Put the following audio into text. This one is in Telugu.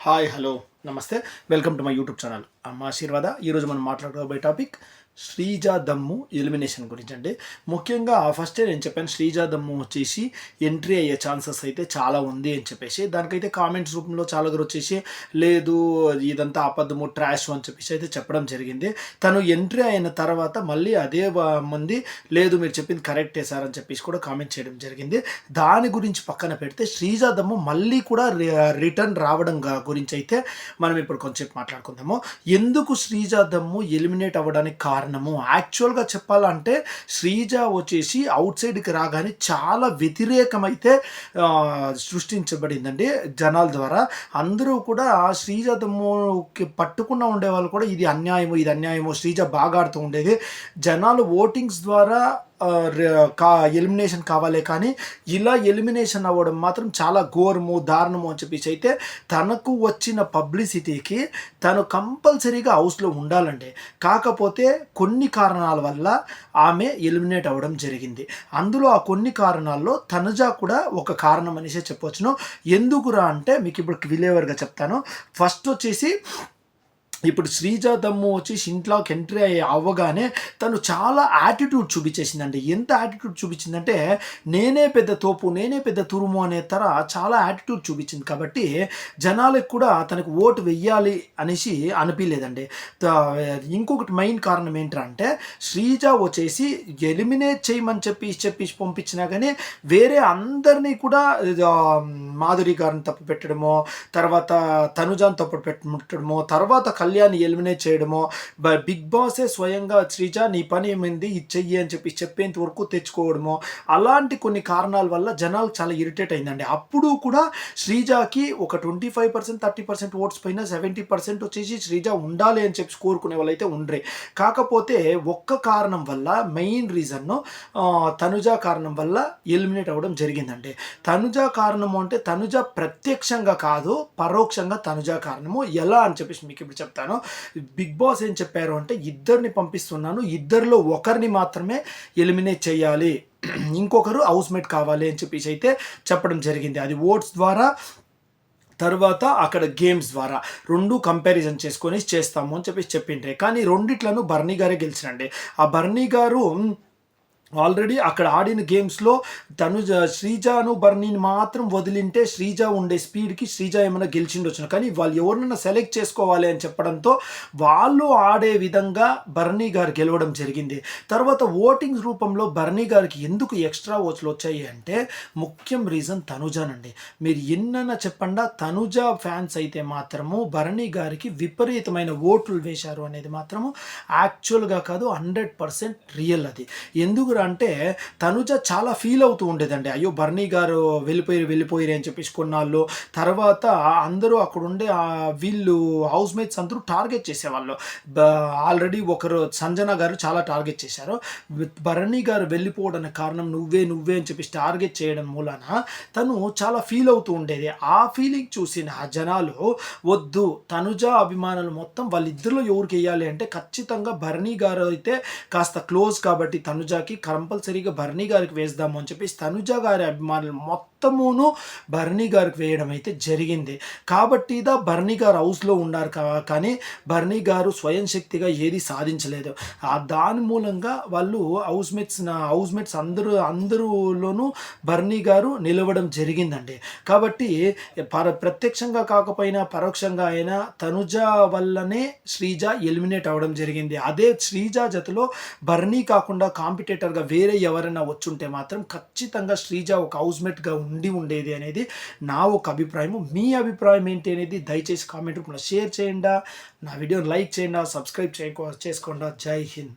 ಹಾಯ್ ಹಲೋ నమస్తే. Welcome to my YouTube channel Amma Aashirvada. ఈరోజు మనం మాట్లాడుకోబోయే టాపిక్ శ్రీజా దమ్ము ఎలిమినేషన్ గురించి అండి ముఖ్యంగా ఫస్టే నేను చెప్పాను శ్రీజా దమ్ము వచ్చేసి ఎంట్రీ అయ్యే ఛాన్సెస్ అయితే చాలా ఉంది అని చెప్పేసి దానికైతే కామెంట్స్ రూపంలో చాలా దగ్గర వచ్చేసి లేదు ఇదంతా అబద్ధము ట్రాష్ అని చెప్పేసి అయితే చెప్పడం జరిగింది. తను ఎంట్రీ అయిన తర్వాత మళ్ళీ అదే మంది లేదు మీరు చెప్పింది కరెక్టే సార్ అని చెప్పేసి కూడా కామెంట్ చేయడం జరిగింది. దాని గురించి పక్కన పెడితే శ్రీజా దమ్ము మళ్ళీ కూడా రి- రిటర్న్ రావడం గురించి అయితే మనం ఇప్పుడు కొంచెం మాట్లాడుకుందాము. ఎందుకు శ్రీజా దమ్ము ఎలిమినేట్ అవ్వడానికి కారణము? యాక్చువల్గా చెప్పాలంటే శ్రీజ వచ్చేసి అవుట్ సైడ్కి రాగానే చాలా వ్యతిరేకమైతే సృష్టించబడిందండి జనాల ద్వారా. అందరూ కూడా శ్రీజ దమ్ముకి పట్టుకున్న ఉండేవాళ్ళు కూడా ఇది అన్యాయము ఇది అన్యాయము శ్రీజ బాగా ఆడుతూ ఉండేది. జనాలు ఓటింగ్స్ ద్వారా కా ఎలిమినేషన్ కావాలే కానీ ఇలా ఎలిమినేషన్ అవ్వడం మాత్రం చాలా ఘోరము దారుణము అని చెప్పేసి అయితే తనకు వచ్చిన పబ్లిసిటీకి తను కంపల్సరీగా హౌస్లో ఉండాలండి. కాకపోతే కొన్ని కారణాల వల్ల ఆమె ఎలిమినేట్ అవ్వడం జరిగింది. అందులో ఆ కొన్ని కారణాల్లో తనుజ కూడా ఒక కారణం అనేసి చెప్పవచ్చును ఎందుకురా అంటే మీకు ఇప్పుడు విలేవర్గా చెప్తాను. ఫస్ట్ వచ్చేసి ఇప్పుడు శ్రీజ దమ్ము వచ్చేసి ఇంట్లోకి ఎంట్రీ అయ్యి అవ్వగానే తను చాలా యాటిట్యూడ్ చూపించేసిందండి. ఎంత యాటిట్యూడ్ చూపించిందంటే నేనే పెద్ద తోపు నేనే పెద్ద తురుము అనే తర చాలా యాటిట్యూడ్ చూపించింది. కాబట్టి జనాలకు కూడా తనకు ఓటు వెయ్యాలి అనేసి అనిపించలేదండి. ఇంకొకటి మెయిన్ కారణం ఏంటంటే శ్రీజ వచ్చేసి ఎలిమినేట్ చేయమని చెప్పి చెప్పి పంపించినా కానీ వేరే అందరినీ కూడా మాధురి గారిని తప్పు పెట్టడమో తర్వాత తనుజాన్ తప్పు పెట్టడమో తర్వాత కళ్యాణ్ ఎలిమినేట్ చేయడమో బిగ్ బాసే స్వయంగా శ్రీజ నీ పని ఏమైంది? ఇది చెయ్యి అని చెప్పి చెప్పేంత వరకు తెచ్చుకోవడమో అలాంటి కొన్ని కారణాల వల్ల జనాలు చాలా ఇరిటేట్ అయిందండి. అప్పుడు కూడా శ్రీజాకి ఒక twenty five percent thirty percent votes పైన సెవెంటీ పర్సెంట్ వచ్చేసి శ్రీజ ఉండాలి అని చెప్పి కోరుకునే వాళ్ళైతే ఉండరే. కాకపోతే ఒక్క కారణం వల్ల మెయిన్ రీజన్ తనుజ కారణం వల్ల ఎలిమినేట్ అవ్వడం జరిగిందండి. తనుజ కారణము అంటే తనుజ ప్రత్యక్షంగా కాదు పరోక్షంగా తనుజ కారణము. ఎలా అని చెప్పేసి మీకు ఇప్పుడు చెప్తాను బిగ్ బాస్ ఏం చెప్పారు అంటే ఇద్దరిని పంపిస్తున్నాను ఇద్దరిలో ఒకరిని మాత్రమే ఎలిమినేట్ చేయాలి. ఇంకొకరు హౌస్ మేట్ కావాలి అని చెప్పేసి అయితే చెప్పడం జరిగింది. అది ఓట్స్ ద్వారా తర్వాత అక్కడ గేమ్స్ ద్వారా. రెండు కంపారిజన్ చేసుకొని చేస్తాము అని చెప్పేసి చెప్పిండే కానీ రెండిట్లను బర్నీ గారే గెలిచినండి ఆ బర్నీ గారు ఆల్రెడీ అక్కడ ఆడిన గేమ్స్లో తను శ్రీజాను బర్నీని మాత్రం వదిలింటే శ్రీజ ఉండే స్పీడ్కి శ్రీజ ఏమైనా గెలిచిండొచ్చును. కానీ వాళ్ళు ఎవరినైనా సెలెక్ట్ చేసుకోవాలి అని చెప్పడంతో వాళ్ళు ఆడే విధంగా బర్నీ గారు గెలవడం జరిగింది. తర్వాత ఓటింగ్స్ రూపంలో బర్నీ గారికి ఎందుకు ఎక్స్ట్రా ఓట్లు వచ్చాయి అంటే ముఖ్యం రీజన్ తనుజానండి. మీరు ఎన్నైనా చెప్పండా తనుజ ఫ్యాన్స్ అయితే మాత్రము భరణి గారికి విపరీతమైన ఓట్లు వేశారు అనేది మాత్రము యాక్చువల్గా కాదు హండ్రెడ్ పర్సెంట్ రియల్ అది. ఎందుకు అంటే తనుజ చాలా ఫీల్ అవుతూ ఉండేదండి. అయ్యో బర్నీ గారు వెళ్ళిపోయి వెళ్ళిపోయారు అని చెప్పేసి కొన్నాళ్ళు. తర్వాత అందరూ అక్కడ ఉండే వీళ్ళు హౌస్ మేట్స్ అందరూ టార్గెట్ చేసేవాళ్ళు. ఆల్రెడీ ఒకరు సంజన గారు చాలా టార్గెట్ చేశారు. భరణి గారు వెళ్ళిపోవడానికి కారణం నువ్వే నువ్వే అని చెప్పేసి టార్గెట్ చేయడం మూలన తను చాలా ఫీల్ అవుతూ ఉండేది. ఆ ఫీలింగ్ చూసిన జనాలు వద్దు తనుజ అభిమానులు మొత్తం వాళ్ళిద్దరిలో ఎవరికి వేయాలి అంటే ఖచ్చితంగా భరణి గారు అయితే కాస్త క్లోజ్ కాబట్టి తనుజాకి కంపల్సరీగా భరణి గారికి వేస్తాము అని చెప్పి తనుజ గారి అభిమానులు మొత్తం మొత్తమును భరణి గారికి వేయడం అయితే జరిగింది. కాబట్టి దా భరణి గారు హౌస్లో ఉన్నారు కానీ భరణి గారు స్వయం శక్తిగా ఏది సాధించలేదు. ఆ దాని మూలంగా వాళ్ళు హౌస్ మేట్స్ హౌస్ మేట్స్ అందరూ అందరూలోనూ భరణి గారు నిలవడం జరిగిందండి. కాబట్టి పర ప్రత్యక్షంగా కాకపోయినా పరోక్షంగా అయినా తనుజ వల్లనే శ్రీజ ఎలిమినేట్ అవ్వడం జరిగింది. అదే శ్రీజ జతలో భరణి కాకుండా కాంపిటేటర్గా వేరే ఎవరైనా వచ్చుంటే మాత్రం ఖచ్చితంగా శ్రీజ ఒక హౌస్మేట్గా ఉండి ఉండేది అనేది నా ఒక అభిప్రాయం మీ అభిప్రాయం ఏంటి అనేది దయచేసి కామెంట్ రూపంలో షేర్ చేయండి. నా వీడియోని లైక్ చేయండి సబ్స్క్రైబ్ చేయకో చేసుకోండి. జై హింద్.